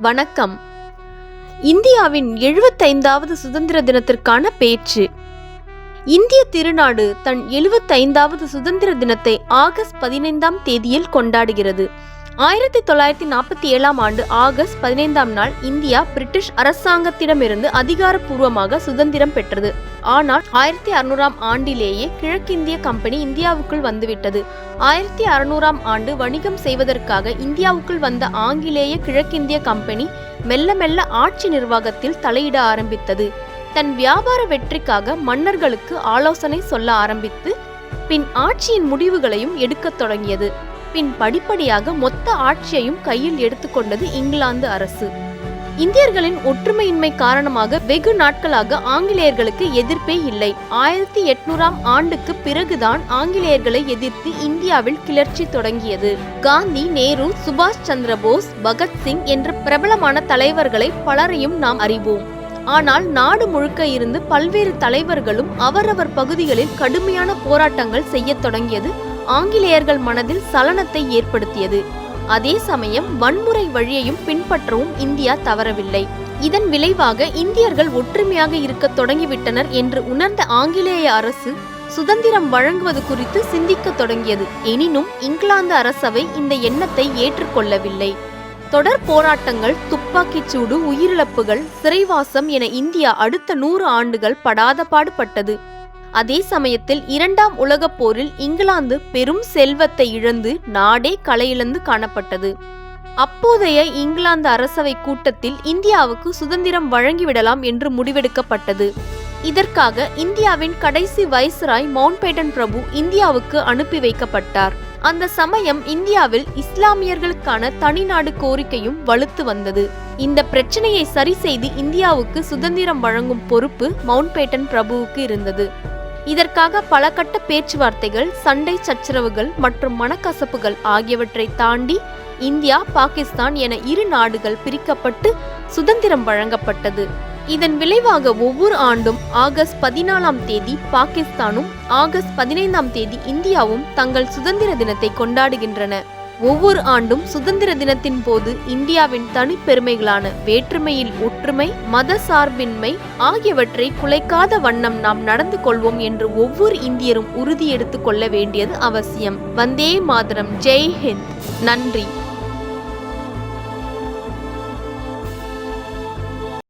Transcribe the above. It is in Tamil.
வணக்கம். இந்தியாவின் எழுபத்தைந்தாவது சுதந்திர தினத்திற்கான பேச்சு. இந்திய திருநாடு தன் எழுபத்தைந்தாவது சுதந்திர தினத்தை ஆகஸ்ட் பதினைந்தாம் தேதியில் கொண்டாடுகிறது. ஆயிரத்தி தொள்ளாயிரத்தி நாற்பத்தி ஏழாம் ஆண்டு ஆகஸ்ட் பதினைந்தாம் நாள் இந்தியா பிரிட்டிஷ் அரசாங்கத்திடமிருந்து அதிகாரப்பூர்வமாக சுதந்திரம் பெற்றது. ஆனால் ஆயிரத்தி அறுநூறாம் ஆண்டிலேயே கிழக்கிந்திய கம்பெனி இந்தியாவுக்குள் வந்துவிட்டது. ஆயிரத்தி அறுநூறாம் ஆண்டு வணிகம் செய்வதற்காக இந்தியாவுக்குள் வந்த ஆங்கிலேய கிழக்கிந்திய கம்பெனி மெல்ல மெல்ல ஆட்சி நிர்வாகத்தில் தலையிட ஆரம்பித்தது. தன் வியாபார வெற்றிக்காக மன்னர்களுக்கு ஆலோசனை சொல்ல ஆரம்பித்து பின் ஆட்சியின் முடிவுகளையும் எடுக்கத் தொடங்கியது. பின் படிப்படியாக மொத்த ஆட்சியையும் கையில் எடுத்துக்கொண்டது இங்கிலாந்து அரசு. இந்தியர்களின் ஒற்றுமையின்மை காரணமாக வெகு நாட்களாக ஆங்கிலேயர்களுக்கு எதிர்ப்பே இல்லை. ஆயிரத்தி எட்நூறாம் ஆண்டுக்கு பிறகுதான் ஆங்கிலேயர்களை எதிர்த்து இந்தியாவில் கிளர்ச்சி தொடங்கியது. காந்தி நேரு சுபாஷ் சந்திர போஸ் பகத்சிங் என்ற பிரபலமான தலைவர்களை பலரையும் நாம் அறிவோம். ஆனால் நாடு முழுக்க இருந்து பல்வேறு தலைவர்களும் அவரவர் பகுதிகளில் கடுமையான போராட்டங்கள் செய்யத் தொடங்கியது ஆங்கிலேயர்கள் மனதில் சலனத்தை ஏற்படுத்தியது. அதே சமயம் வன்முறை வழியையும் பின்பற்றவும் இந்தியா தவறவில்லை. இதன் விளைவாக இந்தியர்கள் ஒற்றுமையாக இருக்க தொடங்கிவிட்டனர் என்று உணர்ந்த ஆங்கிலேய அரசு சுதந்திரம் வழங்குவது குறித்து சிந்திக்க தொடங்கியது. எனினும் இங்கிலாந்து அரசவை இந்த எண்ணத்தை ஏற்றுக்கொள்ளவில்லை. தொடர் போராட்டங்கள் துப்பாக்கிச் சூடு உயிரிழப்புகள் சிறைவாசம் என இந்தியா அடுத்த நூறு ஆண்டுகள் படாத பாடுபட்டது அதே சமயத்தில் இரண்டாம் உலகப் போரில் இங்கிலாந்து பெரும் செல்வத்தை இழந்து நாடே களையிழந்து காணப்பட்டது. அப்போதைய இங்கிலாந்து அரசவை கூட்டத்தில் இந்தியாவுக்கு சுதந்திரம் வழங்கிவிடலாம் என்று முடிவெடுக்கப்பட்டது. இதற்காக இந்தியாவின் கடைசி வைஸ்ராய் மவுண்ட்பேட்டன் பிரபு இந்தியாவுக்கு அனுப்பி வைக்கப்பட்டார். அந்த சமயம் இந்தியாவில் இஸ்லாமியர்களுக்கான தனிநாடு கோரிக்கையும் வலுத்து வந்தது. இந்த பிரச்சனையை சரி செய்து இந்தியாவுக்கு சுதந்திரம் வழங்கும் பொறுப்பு மவுண்ட்பேட்டன் பிரபுவுக்கு இருந்தது. இதற்காக பல கட்ட பேச்சுவார்த்தைகள் சண்டை சச்சரவுகள் மற்றும் மனக்கசப்புகள் ஆகியவற்றை தாண்டி இந்தியா பாகிஸ்தான் என இரு நாடுகள் பிரிக்கப்பட்டு சுதந்திரம் வழங்கப்பட்டது. இதன் விளைவாக ஒவ்வொரு ஆண்டும் ஆகஸ்ட் பதினாலாம் தேதி பாகிஸ்தானும் ஆகஸ்ட் பதினைந்தாம் தேதி இந்தியாவும் தங்கள் சுதந்திர தினத்தை கொண்டாடுகின்றன. ஒவ்வொரு ஆண்டும் சுதந்திர தினத்தின் போது இந்தியாவின் தனிப்பெருமைகளான வேற்றுமையில் ஒற்றுமை மத சார்பின்மை ஆகியவற்றை குலைக்காத வண்ணம் நாம் நடந்து கொள்வோம் என்று ஒவ்வொரு இந்தியரும் உறுதி கொள்ள வேண்டியது அவசியம். வந்தே மாதரம். ஜெய் ஹிந்த். நன்றி.